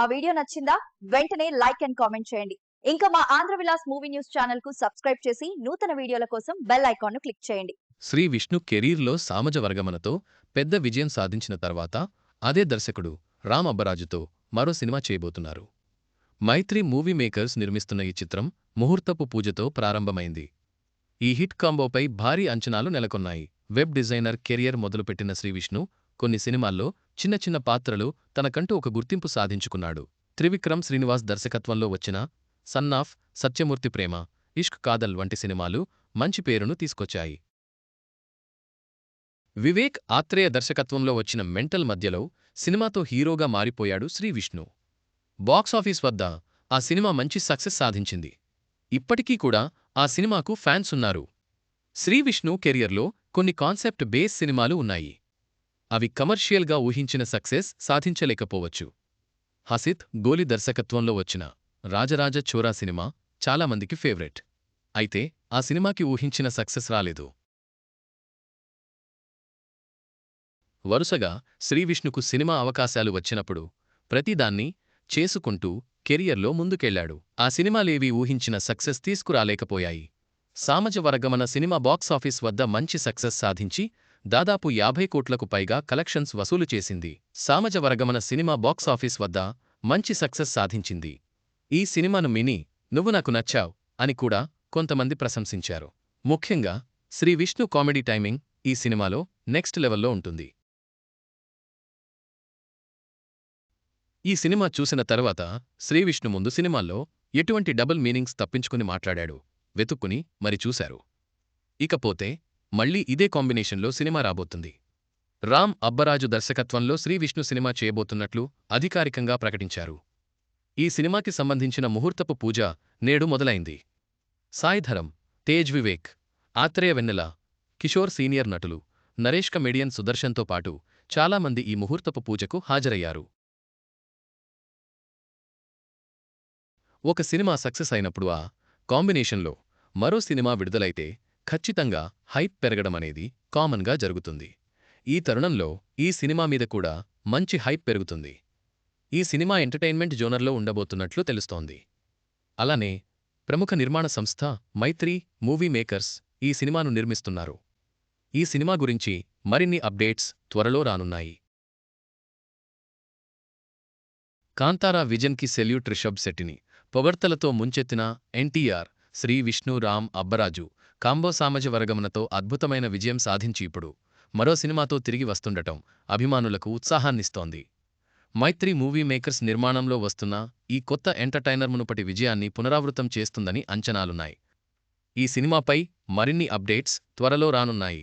ఆ వీడియో నచ్చిందా? వెంటనే లైక్ అండ్ కామెంట్ చేయండి. ఇంకా మా ఆంధ్ర విలాస్ మూవీ న్యూస్ ఛానల్కు సబ్స్క్రైబ్ చేసి నూతన వీడియోల కోసం బెల్ ఐకాన్ను క్లిక్ చేయండి. శ్రీ విష్ణు కెరీర్లో సామజ వర్గమనతో పెద్ద విజయం సాధించిన తర్వాత అదే దర్శకుడు రామ్ అబ్బరాజుతో మరో సినిమా చేయబోతున్నారు. మైత్రి మూవీ మేకర్స్ నిర్మిస్తున్న ఈ చిత్రం ముహూర్తపు పూజతో ప్రారంభమైంది. ఈ హిట్ కాంబోపై భారీ అంచనాలు నెలకొన్నాయి. వెబ్ డిజైనర్ కెరియర్ మొదలుపెట్టిన శ్రీ విష్ణు కొన్ని సినిమాల్లో చిన్న చిన్న పాత్రలు తనకంటూ ఒక గుర్తింపు సాధించుకున్నాడు. త్రివిక్రమ్ శ్రీనివాస్ దర్శకత్వంలో వచ్చిన సన్నాఫ్ సత్యమూర్తి ప్రేమ ఇష్క్ కాదల్ వంటి సినిమాలు మంచి పేరును తీసుకొచ్చాయి. వివేక్ ఆత్రేయ దర్శకత్వంలో వచ్చిన మెంటల్ మధ్యలో సినిమాతో హీరోగా మారిపోయాడు శ్రీవిష్ణు బాక్సాఫీస్ వద్ద ఆ సినిమా మంచి సక్సెస్ సాధించింది. ఇప్పటికీ కూడా ఆ సినిమాకు ఫ్యాన్స్ ఉన్నారు. శ్రీవిష్ణు కెరియర్లో కొన్ని కాన్సెప్ట్ బేస్ సినిమాలు ఉన్నాయి. అవి కమర్షియల్గా ఊహించిన సక్సెస్ సాధించలేకపోవచ్చు. హసిత్ గోలి దర్శకత్వంలో వచ్చిన రాజరాజ చోరా సినిమా చాలామందికి ఫేవరెట్. అయితే ఆ సినిమాకి ఊహించిన సక్సెస్ రాలేదు. వరుసగా శ్రీవిష్ణుకు సినిమా అవకాశాలు వచ్చినప్పుడు ప్రతిదాన్ని చేసుకుంటూ కెరియర్లో ముందుకెళ్ళాడు ఆ సినిమాలేవీ ఊహించిన సక్సెస్ తీసుకురాలేకపోయాయి. సామజ వర్గమన సినిమా బాక్సాఫీస్ వద్ద మంచి సక్సెస్ సాధించి దాదాపు యాభై కోట్లకు పైగా కలెక్షన్స్ వసూలు చేసింది. సామజవరగమన సినిమా బాక్సాఫీస్ వద్ద మంచి సక్సెస్ సాధించింది. ఈ సినిమాను మిని నువ్వు నాకు నచ్చావ్ అని కూడా కొంతమంది ప్రశంసించారు. ముఖ్యంగా శ్రీ విష్ణు కామెడీ టైమింగ్ ఈ సినిమాలో నెక్స్ట్ లెవెల్లో ఉంటుంది. ఈ సినిమా చూసిన తర్వాత శ్రీవిష్ణు ముందు సినిమాల్లో ఎటువంటి డబుల్ మీనింగ్స్ తప్పించుకుని మాట్లాడాడు. వెతుక్కుని మరి చూశారు. ఇకపోతే మళ్ళీ ఇదే కాంబినేషన్లో సినిమా రాబోతుంది. రామ్ అబ్బరాజు దర్శకత్వంలో శ్రీవిష్ణు సినిమా చేయబోతున్నట్లు అధికారికంగా ప్రకటించారు. ఈ సినిమాకి సంబంధించిన ముహూర్తపు పూజ నేడు మొదలైంది. సాయిధరం తేజ్ వివేక్ ఆత్రేయ వెన్నెల కిషోర్ సీనియర్ నటులు నరేష్ కమెడియన్ సుదర్శన్తో పాటు చాలామంది ఈ ముహూర్తపు పూజకు హాజరయ్యారు. ఒక సినిమా సక్సెస్ అయినప్పుడు ఆ కాంబినేషన్లో మరో సినిమా విడుదలైతే ఖచ్చితంగా హైప్ పెరగడమనేది కామన్గా జరుగుతుంది. ఈ తరుణంలో ఈ సినిమా మీద కూడా మంచి హైప్ పెరుగుతుంది. ఈ సినిమా ఎంటర్టైన్మెంట్ జోనర్లో ఉండబోతున్నట్లు తెలుస్తోంది. అలానే ప్రముఖ నిర్మాణ సంస్థ మైత్రి మూవీ మేకర్స్ ఈ సినిమాను నిర్మిస్తున్నారు. ఈ సినిమా గురించి మరిన్ని అప్డేట్స్ త్వరలో రానున్నాయి. కాంతారా విజన్కి సెల్యూట్ రిషబ్ శెట్టిని పొగడ్తలతో ముంచెత్తిన ఎన్టీఆర్ శ్రీ విష్ణు రామ్ అబ్బరాజు కాంబో సామజ వర్గమనతో అద్భుతమైన విజయం సాధించి ఇప్పుడు మరో సినిమాతో తిరిగి వస్తుండటం అభిమానులకు ఉత్సాహాన్నిస్తోంది. మైత్రి మూవీ మేకర్స్ నిర్మాణంలో వస్తున్న ఈ కొత్త ఎంటర్టైనర్ మునుపటి విజయాన్ని పునరావృతం చేస్తుందని అంచనాలున్నాయి. ఈ సినిమాపై మరిన్ని అప్డేట్స్ త్వరలో రానున్నాయి.